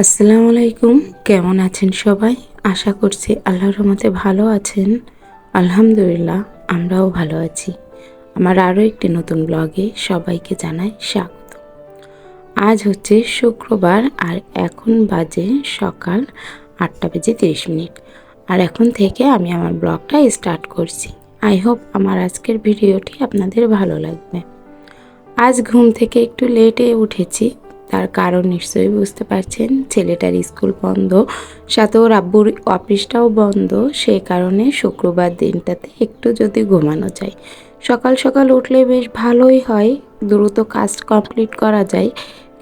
আসসালামু আলাইকুম। কেমন আছেন সবাই? আশা করছি আল্লাহর রহমতে ভালো আছেন। আলহামদুলিল্লাহ, আমরাও ভালো আছি। আমার আরও একটি নতুন ব্লগে সবাইকে জানাই স্বাগত। আজ হচ্ছে শুক্রবার আর এখন বাজে সকাল আটটা বেজে তিরিশ মিনিট। আর এখন থেকে আমি আমার ব্লগটা স্টার্ট করছি। আই হোপ আমার আজকের ভিডিওটি আপনাদের ভালো লাগবে। আজ ঘুম থেকে একটু লেটে উঠেছি তার কারণ নিশ্চয়ই বুঝতে পারছেন। ছেলেটার স্কুল বন্ধ সাথে ওর আব্বুর অফিসটাও বন্ধ। সেই কারণে শুক্রবার দিনটাতে একটু যদি ঘুমানো যায়। সকাল সকাল উঠলে বেশ ভালোই হয়, দ্রুত কাজ কমপ্লিট করা যায়।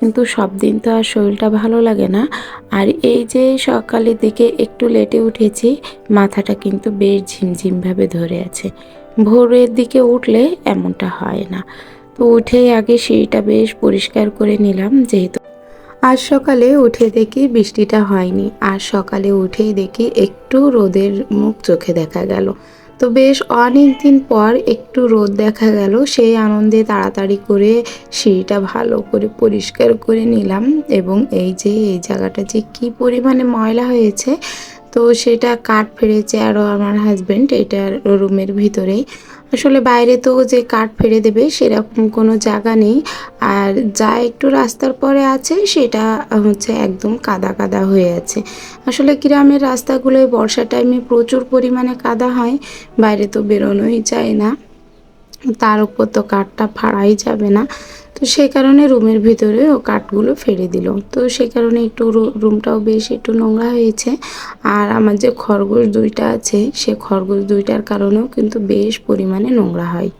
কিন্তু সব দিন তো আর শরীরটা ভালো লাগে না। আর এই যে সকালের দিকে একটু লেটে উঠেছি, মাথাটা কিন্তু বেশ ঝিমঝিমভাবে ধরে আছে। ভোরের দিকে উঠলে এমনটা হয় না। তো উঠেই আগে সিঁড়িটা বেশ পরিষ্কার করে নিলাম যেহেতু। আজ সকালে উঠে দেখি বৃষ্টিটা হয়নি। আর সকালে উঠেই দেখি একটু রোদের মুখ চোখে দেখা গেল। তো বেশ অনেক দিন পর একটু রোদ দেখা গেল, সেই আনন্দে তাড়াতাড়ি করে সিঁড়িটা ভালো করে পরিষ্কার করে নিলাম এবং এই যে এই জায়গাটা যে কি পরিমাণে ময়লা হয়েছে তো সেটা কাঠ ফেড়েছে আরও আমার হাজব্যান্ড এটা রুমের ভিতরেই। আসলে বাইরে তো যে কাঠ ফেলে দেবে সেরকম কোনো জায়গা নেই। আর যা একটু রাস্তার পরে আছে, সেটা হচ্ছে একদম কাদা কাদা হয়ে আছে। আসলে গ্রামের রাস্তাগুলোয় বর্ষা টাইমে প্রচুর পরিমাণে কাদা হয়, বাইরে তো বেরোনোই যায় না। তার উপর তো কাঠটা ফাড়াই যাবে না। তো সেই কারণে রুমের ভিতরে ও কাঠগুলো ফেলে দিল। তো সেই কারণে একটু রুমটাও বেশ একটু নোংরা হয়েছে। আর আমার যে খরগোশ দুইটা আছে, সে খরগোশ দুইটার কারণেও কিন্তু বেশ পরিমাণে নোংরা হয়।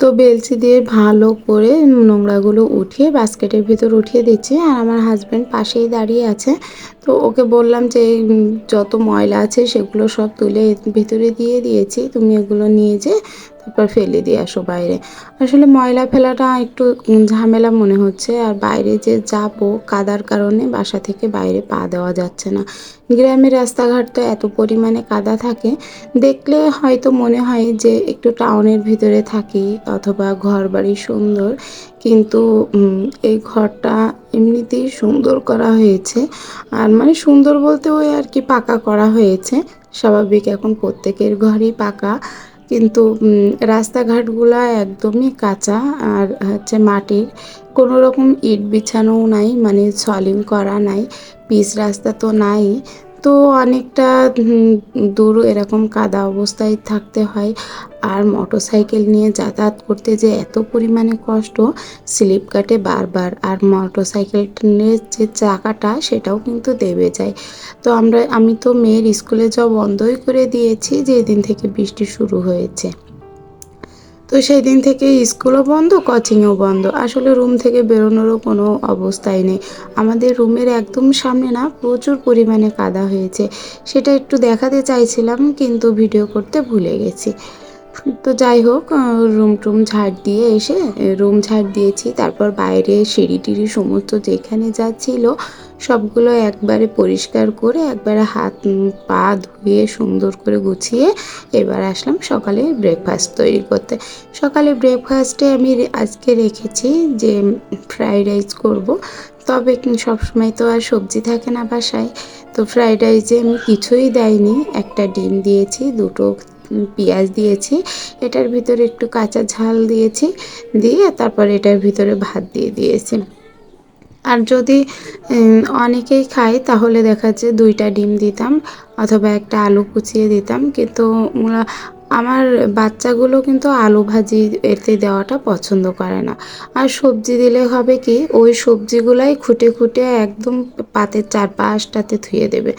তো বেলচি দিয়ে ভালো করে নোংরাগুলো উঠিয়ে বাস্কেটের ভিতর উঠিয়ে দিচ্ছি আর আমার হাজব্যান্ড পাশেই দাঁড়িয়ে আছে। তো ওকে বললাম যে যত ময়লা আছে সেগুলো সব তুলে ভিতরে দিয়ে দিয়েছি, তুমি এগুলো নিয়ে যে তারপর ফেলে দিয়ে আসো বাইরে। আসলে ময়লা ফেলাটা একটু ঝামেলা মনে হচ্ছে। আর বাইরে যে যাব কাদার কারণে বাসা থেকে বাইরে পা দেওয়া যাচ্ছে না। গ্রামের রাস্তাঘাট তো এত পরিমাণে কাদা থাকে। দেখলে হয়তো মনে হয় যে একটু টাউনের ভিতরে থাকি অথবা ঘর বাড়ি সুন্দর। কিন্তু এই ঘরটা এমনিতেই সুন্দর করা হয়েছে। আর মানে সুন্দর বলতে ওই আর কি পাকা করা হয়েছে। স্বাভাবিক এখন প্রত্যেকের ঘরই পাকা। কিন্তু রাস্তাঘাটগুলা একদমই কাঁচা আর হচ্ছে মাটির কোনো রকম ইট বিছানোও নাই মানে সলিং করা নাই, পিচ রাস্তা তো নাই। তো অনেকটা দূর এরকম কাদা অবস্থায় থাকতে হয়। আর মোটর সাইকেল নিয়ে যাতায়াত করতে যে এত পরিমাণে কষ্ট, স্লিপ কাটে বারবার। আর মোটর সাইকেলের যে চাকাটা, সেটাও কিন্তু দেবে যায়। তো আমরা, আমি তো মেয়ের স্কুলে যাওয়া বন্ধই করে দিয়েছি, যেদিন থেকে বৃষ্টি শুরু হয়েছে। তো সেই দিন থেকে স্কুলও বন্ধ, কোচিংও বন্ধ। আসলে রুম থেকে বেরোনোরও কোনো অবস্থাই নেই। আমাদের রুমের একদম সামনে না প্রচুর পরিমাণে কাদা হয়েছে। সেটা একটু দেখাতে চাইছিলাম, কিন্তু ভিডিও করতে ভুলে গেছি। তো যাই হোক রুম টুম ঝাড় দিয়ে এসে রুম ঝাড় দিয়েছি। তারপর বাইরে সিঁড়ি টিড়ি সমস্ত যেখানে যা ছিল, সবগুলো একবারে পরিষ্কার করে, একবারে হাত পা ধুয়ে সুন্দর করে গুছিয়ে এবার আসলাম সকালে ব্রেকফাস্ট তৈরি করতে। সকালে ব্রেকফাস্টে আমি আজকে রেখেছি যে ফ্রাইড রাইস করব। তবে সবসময় তো আর সবজি থাকে না বাসায়। তো ফ্রাইড রাইসে আমি কিছুই দেয়নি। একটা ডিম দিয়েছি, দুটো পেঁয়াজ দিয়েছি, এটার ভিতরে একটু কাঁচা ঝাল দিয়েছি, দিয়ে তারপর এটার ভিতরে ভাত দিয়ে দিয়েছি। আর যদি অনেকেই খায়, তাহলে দেখা যাচ্ছে দুইটা ডিম দিতাম অথবা একটা আলু কুচিয়ে দিতাম, কিন্তু আমার বাচ্চাগুলো কিন্তু আলু ভাজি এতে দেওয়াটা পছন্দ করে না। আর সবজি দিলে হবে কি, ওই সবজিগুলাই খুঁটে খুঁটে একদম পাতের চারপাশটাতে ধুয়ে দেবে।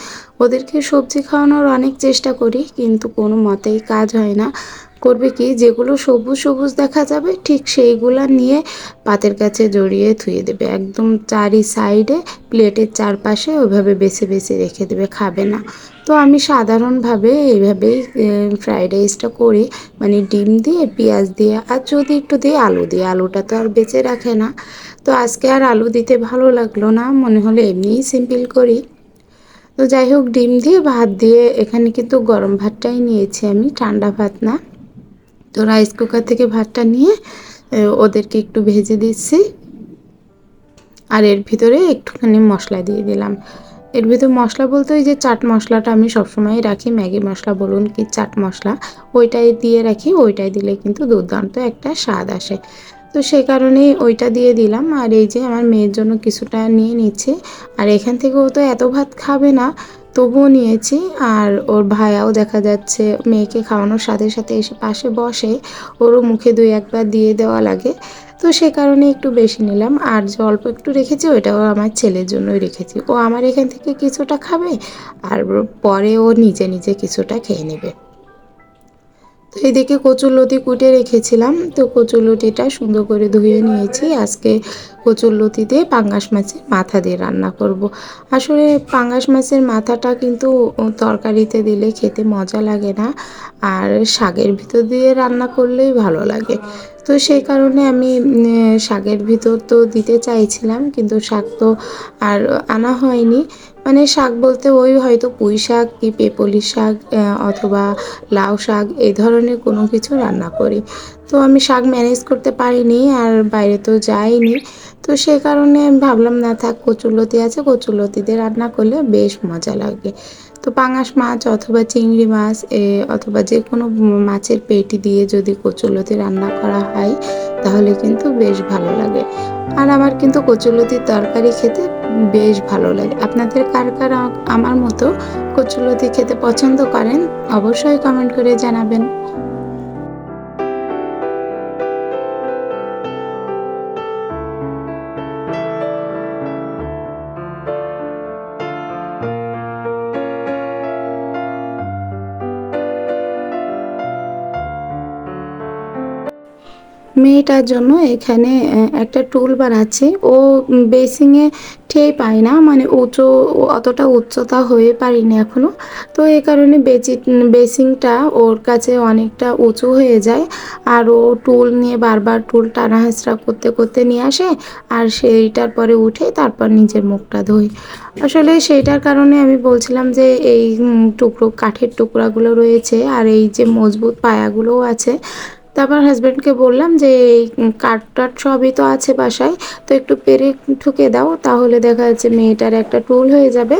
ওদেরকে সবজি খাওয়ানোর অনেক চেষ্টা করি, কিন্তু কোনো মতেই কাজ হয় না। করবে কি? যেগুলো সবুজ সবুজ দেখা যাবে, ঠিক সেইগুলা নিয়ে পাতের কাছে জড়িয়ে থুয়ে দেবে। একদম চারি সাইডে প্লেটের চারপাশে ওইভাবে বেছে বেছে রেখে দেবে, খাবে না। তো আমি সাধারণভাবে এইভাবেই ফ্রাইড রাইসটা করি। মানে ডিম দিয়ে, পেঁয়াজ দিয়ে, আর যদি একটু দিয়ে আলু দিয়ে। আলুটা তো আর বেঁচে রাখে না। তো আজকে আর আলু দিতে ভালো লাগল না, মনে হলো এমনিই সিম্পল করি। তো যাই হোক, ডিম দিয়ে, ভাত দিয়ে, এখানে কিন্তু গরম ভাতটাই নিয়েছি আমি, ঠান্ডা ভাত না। তো রাইস কুকার থেকে ভাতটা নিয়ে ওদেরকে একটু ভেজে দিচ্ছি। আর এর ভিতরে একটুখানি মশলা দিয়ে দিলাম। এর ভিতর মশলা বলতে ওই যে চাট মশলাটা আমি সবসময় রাখি। ম্যাগি মশলা বলুন কি চাট মশলা, ওইটাই দিয়ে রাখি, ওইটাই দিলে কিন্তু দুর্দান্ত একটা স্বাদ আসে। তো সে কারণেই ওইটা দিয়ে দিলাম। আর এই যে আমার মেয়ের জন্য কিছুটা নিয়ে নিচ্ছে। আর এখান থেকে ও তো এত ভাত খাবে না। তবুও নিয়েছি। আর ওর ভাইয়াও দেখা যাচ্ছে মেয়েকে খাওয়ানোর সাথে সাথে এসে পাশে বসে, ওরও মুখে দুই একবার দিয়ে দেওয়া লাগে। তো সে কারণে একটু বেশি নিলাম। আর যে অল্প একটু রেখেছি, ওইটাও আমার ছেলের জন্যই রেখেছি। ও আমার এখান থেকে কিছুটা খাবে, আর পরে ও নিজে নিজে কিছুটা খেয়ে নেবে। তো এদিকে কচুরলতি কুটে রেখেছিলাম, তো কচুরলতিটা সুন্দর করে ধুয়ে নিয়েছি। আজকে কচুরলতি দিয়ে পাঙ্গাস মাছের মাথা দিয়ে রান্না করব। আসলে পাঙ্গাস মাছের মাথাটা কিন্তু তরকারিতে দিলে খেতে মজা লাগে না, আর শাকের ভিতর দিয়ে রান্না করলেই ভালো লাগে। তো সেই কারণে আমি শাকের ভিতর তো দিতে চাইছিলাম, কিন্তু শাক তো আর আনা হয়নি। মানে শাক বলতে ওই হয়তো পুঁই শাক কি পেপলি শাক অথবা লাউ শাক, এই ধরনের কোনো কিছু রান্না করি। তো আমি শাক ম্যানেজ করতে পারিনি আর বাইরে তো যাইনি। তো সে কারণে ভাবলাম, না থাক কচুলতি আছে কচুলতিতে রান্না করলে বেশ মজা লাগে। তো পাঙাশ মাছ অথবা চিংড়ি মাছ অথবা যে কোনো মাছের পেটি দিয়ে যদি কচুলতি রান্না করা হয়, তাহলে কিন্তু বেশ ভালো লাগে। আর আমার কিন্তু কচুলতির তরকারি খেতে বেশ ভালো লাগে। আপনাদের কার কার আমার মতো কচুলতি খেতে পছন্দ করেন, অবশ্যই কমেন্ট করে জানাবেন। মেয়েটার জন্য এখানে একটা টুল বানাচ্ছি ও বেসিংয়ে ঠেই পায় না মানে উঁচু, অতটা উচ্চতা হয়ে পারিনি এখনও তো এই কারণে বেচি বেসিংটা ওর কাছে অনেকটা উঁচু হয়ে যায়। আর ও টুল নিয়ে বারবার টুল টানা হাঁচড়া করতে করতে নিয়ে আসে, আর সেইটার পরে উঠে তারপর নিজের মুখটা ধোয়। আসলে সেইটার কারণে আমি বলছিলাম যে এই টুকরো, কাঠের টুকরাগুলো রয়েছে, আর এই যে মজবুত পায়াগুলোও আছে তারপর হাজব্যান্ডকে বললাম যে, এই কাঠ টাট সবই তো আছে বাসায়, তো একটু পেরে ঠুকে দাও, তাহলে দেখা যাচ্ছে মেয়েটার একটা টুল হয়ে যাবে।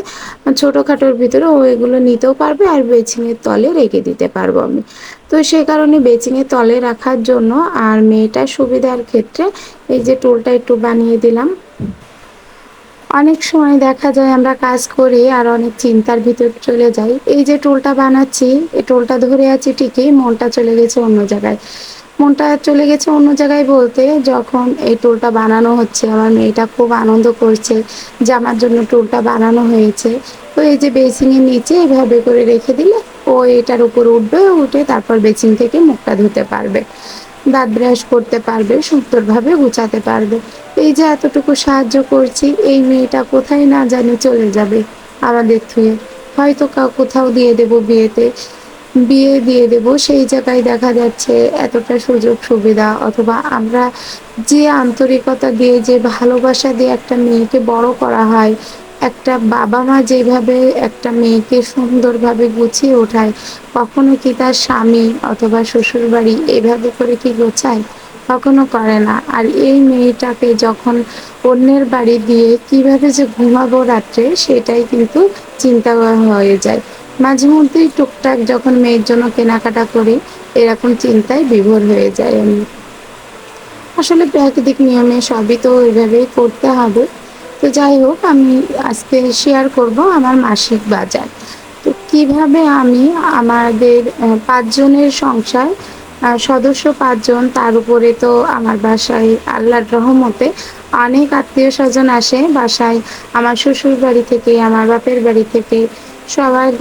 ছোটোখাটোর ভিতরে ও এগুলো নিতেও পারবে আর বেচিংয়ের তলে রেখে দিতে পারব আমি। তো সে কারণে বেচিংয়ের তলে রাখার জন্য আর মেয়েটার সুবিধার ক্ষেত্রে এই যে টুলটা একটু বানিয়ে দিলাম। অনেক সময় দেখা যায় আমরা কাজ করি আর অনেক চিন্তার ভিতর চলে যাই। এই যে টোলটা বানাচ্ছি, এই টোলটা ধরে আছি ঠিকই, মনটা চলে গেছে অন্য জায়গায়। মনটা চলে গেছে অন্য জায়গায় বলতে যখন এই টোলটা বানানো হচ্ছে, আমার মেয়েটা খুব আনন্দ করছে যে আমার জন্য টোলটা বানানো হয়েছে। তো এই যে বেসিংয়ের নিচে এভাবে করে রেখে দিলে ও এটার উপর উঠবে, উঠে তারপর বেসিং থেকে মুখটা ধুতে পারবে। দাঁত ব্রাশ করতে পারবে, সুন্দরভাবে গুছাতে পারবে। এই যে এতটুকু সাহায্য করছি, এই মেয়েটা কোথায় না জানি চলে যাবে আমাদের থুয়ে। হয়তো কোথাও দিয়ে দেব বিয়েতে। বিয়ে দিয়ে দেব, সেই জায়গায় দেখা যাচ্ছে এতটা সুযোগ সুবিধা। অথবা আমরা যে আন্তরিকতা দিয়ে, যে ভালোবাসা দিয়ে একটা মেয়েকে বড় করা হয় একটা বাবা মা যেভাবে একটা মেয়েকে সুন্দরভাবে গুছিয়ে ওঠায়, কখনো কি তার স্বামী অথবা শ্বশুর বাড়ি এভাবে করে কি গোছায়? কখনো করে না। আর এই মেয়েটাকে যখন অন্যের বাড়ি দিয়ে কীভাবে যে ঘুমাবো রাত্রে, সেটাই কিন্তু চিন্তা হয়ে যায়। মাঝে মধ্যেই টুকটাক যখন মেয়ের জন্য কেনাকাটা করি, এরকম চিন্তায় বিভোর হয়ে যায় আমি। আসলে প্রাকৃতিক নিয়মে সবই তো ওইভাবেই করতে হবে। তো যাই হোক, আমি আজকে শেয়ার করব আমার মাসিক বাজার। তো কীভাবে আমি আমাদের পাঁচজনের সংসার সদস্য পাঁচজন, তার উপরে তো আমার বাসায় আল্লাহর রহমতে অনেক আত্মীয় স্বজন আসে। বাসায় আমার শ্বশুর বাড়ি থেকে, আমার বাপের বাড়ি থেকে, সবার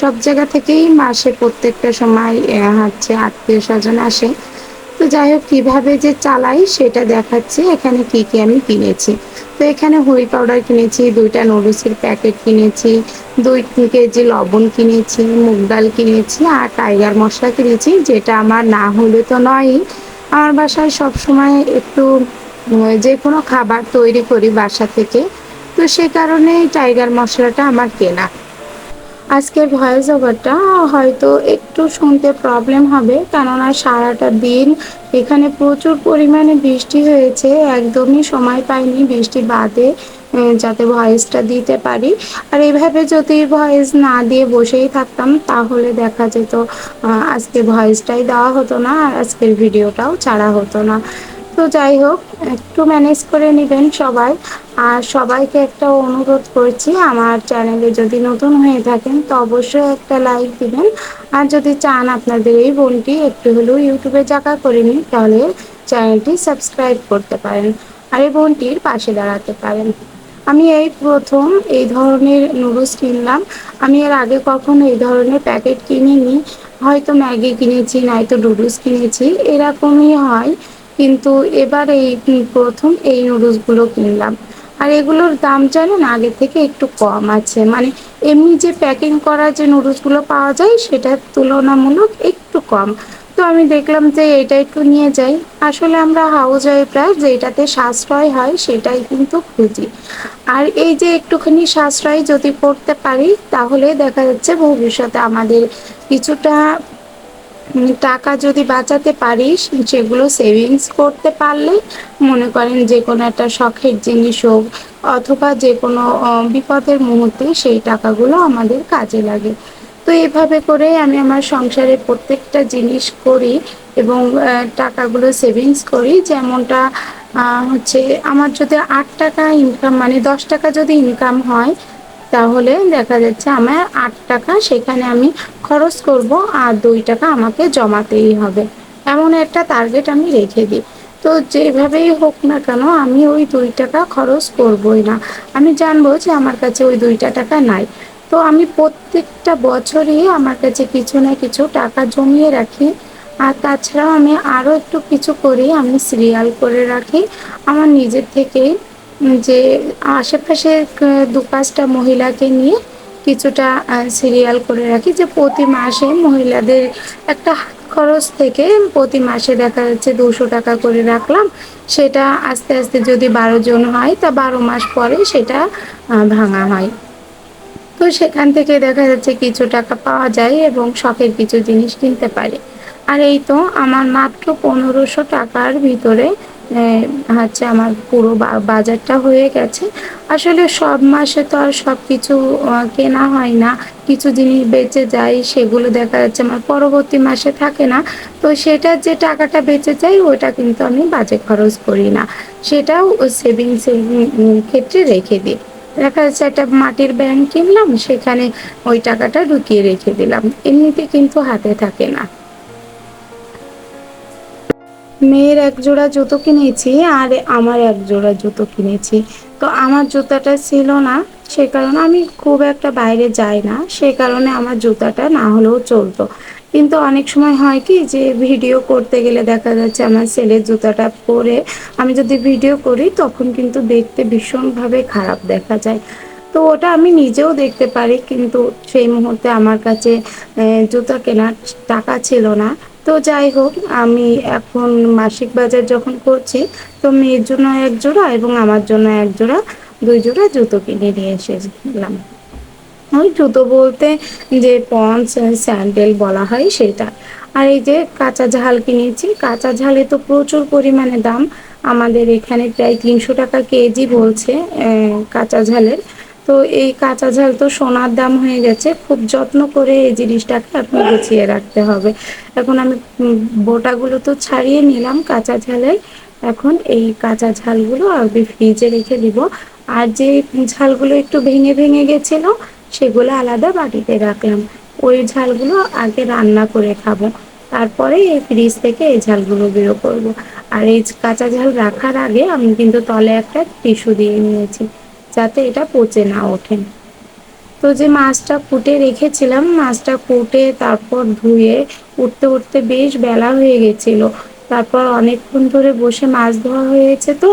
সব জায়গা থেকেই মাসে প্রত্যেকটা সময় হচ্ছে আত্মীয় স্বজন আসে। যাই হোক, কীভাবে যে চালাই সেটা দেখাচ্ছি। এখানে কি কি আমি কিনেছি। তো এখানে হুই পাউডার কিনেছি, দুইটা নুডলসের প্যাকেট কিনেছি, দুই কেজি লবণ কিনেছি, মুগ ডাল কিনেছি আর টাইগার মশলা কিনেছি, যেটা আমার না হলে তো নয়ই। আমার বাসায় সব সময় একটু যে কোনো খাবার তৈরি করি বাসা থেকে। তো সে কারণেই টাইগার মশলাটা আমার কেনা। আজকের ভয়েস ওভারটা হয়তো একটু শুনতে প্রবলেম হবে, কেননা সারাটা দিন এখানে প্রচুর পরিমাণে বৃষ্টি হয়েছে, একদমই সময় পাইনি বৃষ্টি বাদে যাতে ভয়েসটা দিতে পারি। আর এইভাবে যদি ভয়েস না দিয়ে বসেই থাকতাম, তাহলে দেখা যেত আজকে ভয়েসটাই দেওয়া হতো না, আর আজকের ভিডিওটাও ছাড়া হতো না। তো যাই হোক, একটু ম্যানেজ করে নেবেন সবাই। আর সবাইকে একটা অনুরোধ করছি, আমার চ্যানেলে যদি নতুন হয়ে থাকেন, তো অবশ্যই একটা লাইক দিবেন। আর যদি চান আপনাদের এই বোনটি একটু হলেও ইউটিউবে জায়গা করে নিন, তাহলে চ্যানেলটি সাবস্ক্রাইব করতে পারেন আর এই বোনটির পাশে দাঁড়াতে পারেন। আমি এই প্রথম এই ধরনের নুডলস কিনলাম। আমি এর আগে কখনো এই ধরনের প্যাকেট কিনিনি। হয়তো ম্যাগি কিনেছি, নয়তো নুডলস কিনেছি। এরকমই হয়। কিন্তু এবার এই প্রথম এই নুডলসগুলো কিনলাম। আর এগুলোর দাম জানেন আগে থেকে একটু কম আছে। মানে এমনি যে প্যাকিং করা যে নুডলসগুলো পাওয়া যায় সেটার তুলনামূলক একটু কম। তো আমি দেখলাম যে এটা একটু নিয়ে যাই। আসলে আমরা হাউস ওয়াইফরা যেটাতে সাশ্রয় হয়, সেটাই কিন্তু খুঁজি। আর এই যে একটুখানি সাশ্রয় যদি করতে পারি, তাহলে দেখা যাচ্ছে ভবিষ্যতে আমাদের কিছুটা টাকা যদি বাঁচাতে পারিস সেগুলো সেভিংস করতে পারলে, মনে করেন যে কোনো একটা শখের জিনিস হোক, অথবা যে কোনো বিপদের মুহূর্তে সেই টাকাগুলো আমাদের কাজে লাগে। তো এভাবে করে আমি আমার সংসারে প্রত্যেকটা জিনিস করি এবং টাকাগুলো সেভিংস করি। যেমনটা হচ্ছে আমার যদি আট টাকা ইনকাম মানে দশ টাকা যদি ইনকাম হয় তাহলে দেখা যাচ্ছে আমার আট টাকা, সেখানে আমি খরচ করব আর দুই টাকা আমাকে জমাতেই হবে। এমন একটা টার্গেট আমি রেখে দিই। তো যেভাবেই হোক না কেন, আমি ওই দুই টাকা খরচ করবই না। আমি জানব যে আমার কাছে ওই দুইটা টাকা নাই। তো আমি প্রত্যেকটা বছরই আমার কাছে কিছু না কিছু টাকা জমিয়ে রাখি। আর তাছাড়াও আমি আরও একটু কিছু করি, আমি সিরিয়াল করে রাখি। আমার নিজের থেকেই যে আশেপাশে দু পাঁচটা মহিলাকে নিয়ে কিছুটা সিরিয়াল করে রাখি যে প্রতি মাসে মহিলাদের একটা খরচ থেকে প্রতি মাসে দেখা যাচ্ছে দুশো টাকা করে রাখলাম। সেটা আস্তে আস্তে যদি বারো জন হয় তা বারো মাস পরে সেটা ভাঙা হয়। তো সেখান থেকে দেখা যাচ্ছে কিছু টাকা পাওয়া যায় এবং শখের কিছু জিনিস কিনতে পারে। আর এই তো আমার মাত্র পনেরোশো টাকার ভিতরে হচ্ছে আমার পুরো বাজারটা হয়ে গেছে। আসলে সব মাসে তো আর সব কিছু কেনা হয় না। কিছু জিনিস বেঁচে যায়, সেগুলো দেখা যাচ্ছে আমার পরবর্তী মাসে থাকে না। তো সেটার যে টাকাটা বেঁচে যায়, ওটা কিন্তু আমি বাজে খরচ করি না। সেটাও সেভিংসের ক্ষেত্রে রেখে দিই। দেখা যাচ্ছে একটা মাটির ব্যাংক কিনলাম, সেখানে ওই টাকাটা ঢুকিয়ে রেখে দিলাম। এমনিতে কিন্তু হাতে থাকে না। মেয়ের এক জোড়া জুতো কিনেছি আর আমার এক জোড়া জুতো কিনেছি। তো আমার জুতাটা ছিল না, সে কারণে আমি খুব একটা বাইরে যাই না, সে কারণে আমার জুতাটা না হলেও চলতো। কিন্তু অনেক সময় হয় কি যে ভিডিও করতে গেলে দেখা যাচ্ছে আমার ছেলের জুতাটা পরে আমি যদি ভিডিও করি তখন কিন্তু দেখতে ভীষণভাবে খারাপ দেখা যায়। তো ওটা আমি নিজেও দেখতে পারি, কিন্তু সেই মুহূর্তে আমার কাছে জুতা কেনার টাকা ছিল না। তো যাই হোক, আমি এখন মাসিক বাজার যখন করছি, তো মেয়ের জন্য এক জোড়া এবং আমার জন্য এক জোড়া, দুই জোড়া জুতো কিনে নিয়ে এসেছিলাম। ওই জুতো বলতে যে পন্স, স্যান্ডেল বলা হয় সেটা। আর এই যে কাঁচা ঝাল কিনেছি, কাঁচা ঝালে তো প্রচুর পরিমাণে দাম। আমাদের এখানে প্রায় তিনশো টাকা কেজি বলছে কাঁচা ঝালের। তো এই কাঁচা ঝাল তো সোনার দাম হয়ে গেছে। খুব যত্ন করে এই জিনিসটাকে আপনি গুছিয়ে রাখতে হবে। এখন আমি বোটাগুলো তো ছাড়িয়ে নিলাম কাঁচা ঝালের। এখন এই কাঁচা ঝালগুলো আমি ফ্রিজে রেখে দিব। আর যে ঝালগুলো একটু ভেঙে ভেঙে গেছিল, সেগুলো আলাদা বাটিতে রাখলাম। ওই ঝালগুলো আগে রান্না করে খাব। তারপরে এই ফ্রিজ থেকে এই ঝালগুলো বেরো করব। আর এই কাঁচা ঝাল রাখার আগে আমি কিন্তু তলে একটা টিস্যু দিয়ে নিয়েছি। যাতে এটা পচে না ওঠে। তো যে মাছটা কুটে রেখেছিলাম, মাছটা কুটে তারপর ধুয়ে উঠতে উঠতে বেশ বেলা হয়ে গেছিল। তারপর অনেকক্ষণ ধরে বসে মাছ ধোয়া হয়েছে তো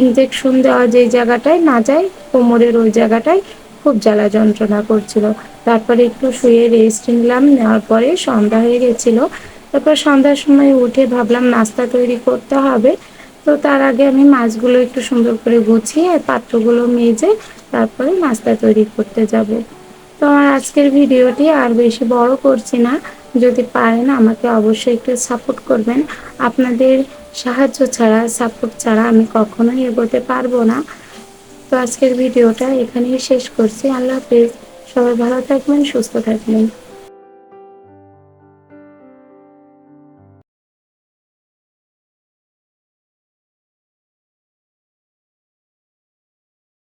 ইঞ্জেকশন দেওয়া যে জায়গাটায় না যায়, কোমরের ওই জায়গাটায় খুব জ্বালা যন্ত্রণা করছিল। তারপরে একটু শুয়ে রেস্ট নিলাম, নেওয়ার পরে সন্ধ্যা হয়ে গেছিল। তারপর সন্ধ্যার সময় উঠে ভাবলাম, নাস্তা তৈরি করতে হবে। তো তার আগে আমি মাছগুলো একটু সুন্দর করে গুছিয়ে পাত্রগুলো মেজে তারপরে নাস্তা তৈরি করতে যাব। তো আমার আজকের ভিডিওটি আর বেশি বড় করছি না। যদি পারেন আমাকে অবশ্যই একটু সাপোর্ট করবেন। আপনাদের সাহায্য ছাড়া সাপোর্ট ছাড়া আমি কখনোই এগোতে পারব না। তো আজকের ভিডিওটা এখানেই শেষ করছি। আল্লাহ হাফেজ। সবাই ভালো থাকবেন, সুস্থ থাকবেন।